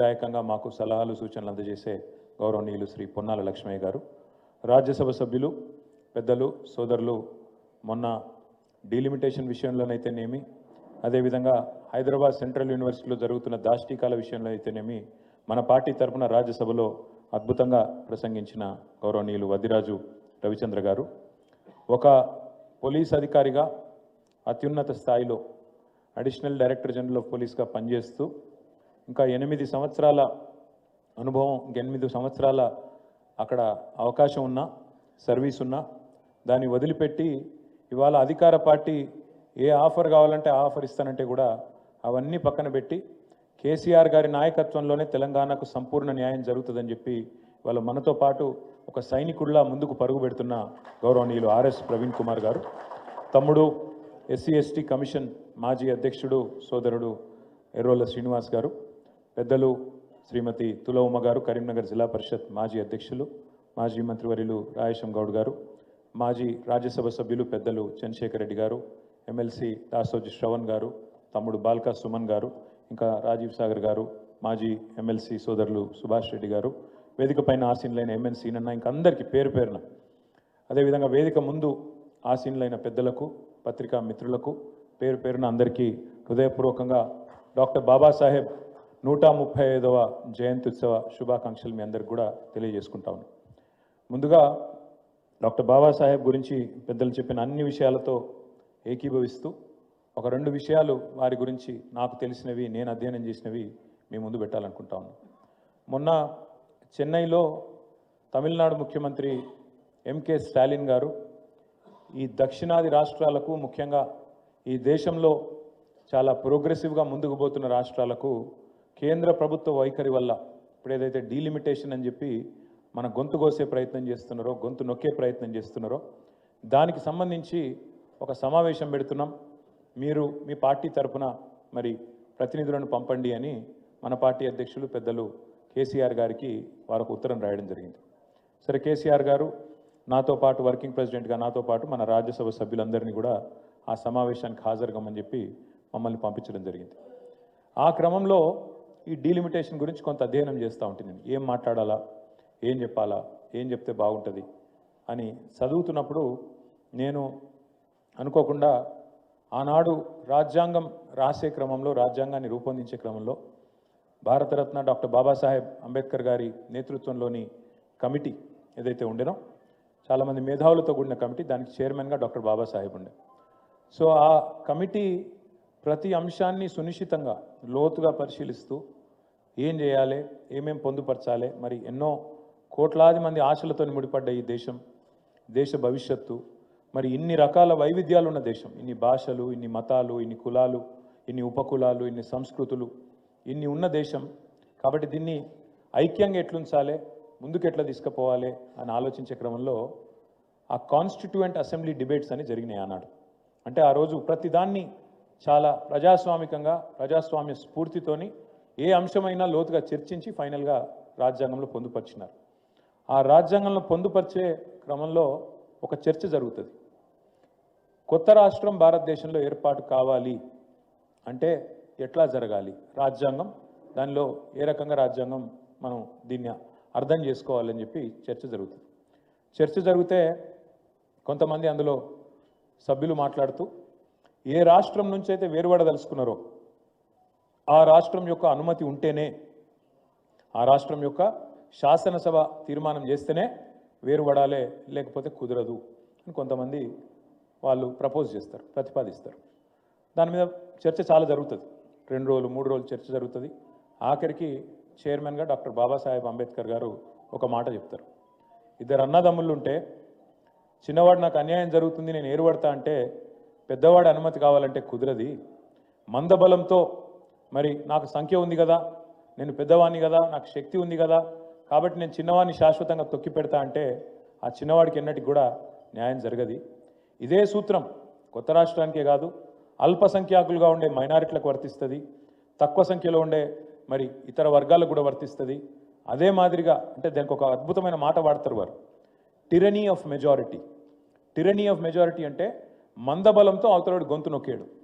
స్ఫూర్తిదాయకంగా మాకు సలహాలు సూచనలు అందజేసే గౌరవనీయులు శ్రీ పొన్నాల లక్ష్మయ్య గారు. రాజ్యసభ సభ్యులు పెద్దలు సోదరులు మొన్న డీలిమిటేషన్ విషయంలోనైతేనేమి అదేవిధంగా హైదరాబాద్ సెంట్రల్ యూనివర్సిటీలో జరుగుతున్న దాష్టీకాల విషయంలో అయితేనేమి మన పార్టీ తరపున రాజ్యసభలో అద్భుతంగా ప్రసంగించిన గౌరవనీయులు వదిరాజు రవిచంద్ర గారు. ఒక పోలీస్ అధికారిగా అత్యున్నత స్థాయిలో అడిషనల్ డైరెక్టర్ జనరల్ ఆఫ్ పోలీస్గా పనిచేస్తూ ఇంకా ఎనిమిది సంవత్సరాల అనుభవం ఎనిమిది సంవత్సరాల అక్కడ అవకాశం ఉన్నా సర్వీస్ ఉన్నా దాన్ని వదిలిపెట్టి ఇవాళ అధికార పార్టీ ఏ ఆఫర్ కావాలంటే ఆ ఆఫర్ ఇస్తానంటే కూడా అవన్నీ పక్కన పెట్టి కేసీఆర్ గారి నాయకత్వంలోనే తెలంగాణకు సంపూర్ణ న్యాయం జరుగుతుందని చెప్పి వాళ్ళు మనతో పాటు ఒక సైనికుడిలా ముందుకు పరుగు పెడుతున్న గౌరవనీయులు ఆర్ఎస్ ప్రవీణ్ కుమార్ గారు తమ్ముడు ఎస్సీ ఎస్టీ కమిషన్ మాజీ అధ్యక్షుడు సోదరుడు ఎర్రోల శ్రీనివాస్ గారు పెద్దలు శ్రీమతి తుల గారు కరీంనగర్ జిల్లా పరిషత్ మాజీ అధ్యక్షులు మాజీ మంత్రివర్యులు రాయేశం గౌడ్ గారు మాజీ రాజ్యసభ సభ్యులు పెద్దలు చంద్రశేఖర్ రెడ్డి గారు ఎమ్మెల్సీ దాసోజి శ్రవణ్ గారు తమ్ముడు బాల్కా సుమన్ గారు ఇంకా రాజీవ్ సాగర్ గారు మాజీ ఎమ్మెల్సీ సోదరులు సుభాష్ రెడ్డి గారు వేదిక పైన ఆసీనులైన ఎంఎన్ నన్న ఇంకా అందరికీ పేరు పేరున. అదేవిధంగా వేదిక ముందు ఆసీనులైన పెద్దలకు పత్రికా మిత్రులకు పేరు పేరున అందరికీ హృదయపూర్వకంగా డాక్టర్ బాబాసాహెబ్ నూట ముప్పై ఐదవ జయంత్యుత్సవ శుభాకాంక్షలు మీ అందరికి కూడా తెలియజేసుకుంటా ముందుగా డాక్టర్ బాబాసాహెబ్ గురించి పెద్దలు చెప్పిన అన్ని విషయాలతో ఏకీభవిస్తూ ఒక రెండు విషయాలు వారి గురించి నాకు తెలిసినవి నేను అధ్యయనం చేసినవి మీ ముందు పెట్టాలనుకుంటా మొన్న చెన్నైలో తమిళనాడు ముఖ్యమంత్రి ఎంకే స్టాలిన్ గారు ఈ దక్షిణాది రాష్ట్రాలకు ముఖ్యంగా ఈ దేశంలో చాలా ప్రోగ్రెసివ్గా ముందుకు పోతున్న రాష్ట్రాలకు కేంద్ర ప్రభుత్వ వైఖరి వల్ల ఇప్పుడు ఏదైతే డీలిమిటేషన్ అని చెప్పి మన గొంతు కోసే ప్రయత్నం చేస్తున్నారో గొంతు నొక్కే ప్రయత్నం చేస్తున్నారో దానికి సంబంధించి ఒక సమావేశం పెడుతున్నాం. మీరు మీ పార్టీ తరపున మరి ప్రతినిధులను పంపండి అని మన పార్టీ అధ్యక్షులు పెద్దలు కేసీఆర్ గారికి వారికి ఉత్తరం రాయడం జరిగింది. సరే కేసీఆర్ గారు నాతో పాటు వర్కింగ్ ప్రెసిడెంట్గా నాతో పాటు మన రాజ్యసభ సభ్యులందరినీ కూడా ఆ సమావేశానికి హాజరుగమని చెప్పి మమ్మల్ని పంపించడం జరిగింది. ఆ క్రమంలో ఈ డీలిమిటేషన్ గురించి కొంత అధ్యయనం చేస్తూ ఉంటుంది నేను. ఏం మాట్లాడాలా? ఏం చెప్పాలా? ఏం చెప్తే బాగుంటుంది? అని చదువుతున్నప్పుడు నేను అనుకోకుండా ఆనాడు రాజ్యాంగం రాసే క్రమంలో రాజ్యాంగాన్ని రూపొందించే క్రమంలో భారతరత్న డాక్టర్ బాబాసాహెబ్ అంబేద్కర్ గారి నేతృత్వంలోని కమిటీ ఏదైతే ఉండేనో చాలామంది మేధావులతో కూడిన కమిటీ దానికి చైర్మన్గా డాక్టర్ బాబాసాహెబ్ ఉండే. సో ఆ కమిటీ ప్రతి అంశాన్ని సునిశ్చితంగా లోతుగా పరిశీలిస్తూ ఏం చేయాలి ఏమేం పొందుపరచాలి మరి ఎన్నో కోట్లాది మంది ఆశలతో ముడిపడ్డ ఈ దేశం దేశ భవిష్యత్తు మరి ఇన్ని రకాల వైవిధ్యాలు ఉన్న దేశం. ఇన్ని భాషలు ఇన్ని మతాలు ఇన్ని కులాలు ఇన్ని ఉపకులాలు ఇన్ని సంస్కృతులు ఇన్ని ఉన్న దేశం. కాబట్టి దీన్ని ఐక్యంగా ఎట్లుంచాలి ముందుకు ఎట్లా తీసుకుపోవాలి అని ఆలోచించే క్రమంలో ఆ కాన్స్టిట్యూయెంట్ అసెంబ్లీ డిబేట్స్ అని జరిగినాయి ఆనాడు. అంటే ఆ రోజు ప్రతిదాన్ని చాలా ప్రజాస్వామికంగా ప్రజాస్వామ్య స్ఫూర్తితోని ఏ అంశమైనా లోతుగా చర్చించి ఫైనల్గా రాజ్యాంగంలో పొందుపరిచినారు. ఆ రాజ్యాంగంలో పొందుపరిచే క్రమంలో ఒక చర్చ జరుగుతుంది. కొత్త రాష్ట్రం భారతదేశంలో ఏర్పాటు కావాలి అంటే ఎట్లా జరగాలి? రాజ్యాంగం దానిలో ఏ రకంగా రాజ్యాంగం మనం దీన్ని అర్థం చేసుకోవాలని చెప్పి చర్చ జరుగుతుంది. చర్చ జరిగితే కొంతమంది అందులో సభ్యులు మాట్లాడుతూ ఏ రాష్ట్రం నుంచి అయితే వేరుపడదలుచుకున్నారో ఆ రాష్ట్రం యొక్క అనుమతి ఉంటేనే ఆ రాష్ట్రం యొక్క శాసనసభ తీర్మానం చేస్తేనే వేరుపడాలే లేకపోతే కుదరదు అని కొంతమంది వాళ్ళు ప్రపోజ్ చేస్తారు ప్రతిపాదిస్తారు. దాని మీద చర్చ చాలా జరుగుతుంది. రెండు రోజులు మూడు రోజులు చర్చ జరుగుతుంది. ఆఖరికి చైర్మన్గా డాక్టర్ బాబాసాహెబ్ అంబేద్కర్ గారు ఒక మాట చెప్తారు. ఇద్దరు అన్నదమ్ముళ్ళు ఉంటే చిన్నవాడు నాకు అన్యాయం జరుగుతుంది నేను ఏరుపడతా అంటే పెద్దవాడి అనుమతి కావాలంటే కుదరది. మందబలంతో మరి నాకు సంఖ్య ఉంది కదా నేను పెద్దవాడిని కదా నాకు శక్తి ఉంది కదా కాబట్టి నేను చిన్నవాడిని శాశ్వతంగా తొక్కి పెడతా అంటే ఆ చిన్నవాడికి ఎన్నటికి కూడా న్యాయం జరగది. ఇదే సూత్రం కొత్త రాష్ట్రానికే కాదు అల్పసంఖ్యాకులుగా ఉండే మైనారిటీలకు వర్తిస్తుంది తక్కువ సంఖ్యలో ఉండే మరి ఇతర వర్గాలకు కూడా వర్తిస్తుంది. అదే మాదిరిగా అంటే దానికి ఒక అద్భుతమైన మాట వాడతారు వారు. Tyranny of majority tyranny of majority అంటే మందబలంతో అవతలవాడి గొంతు నొక్కాడు.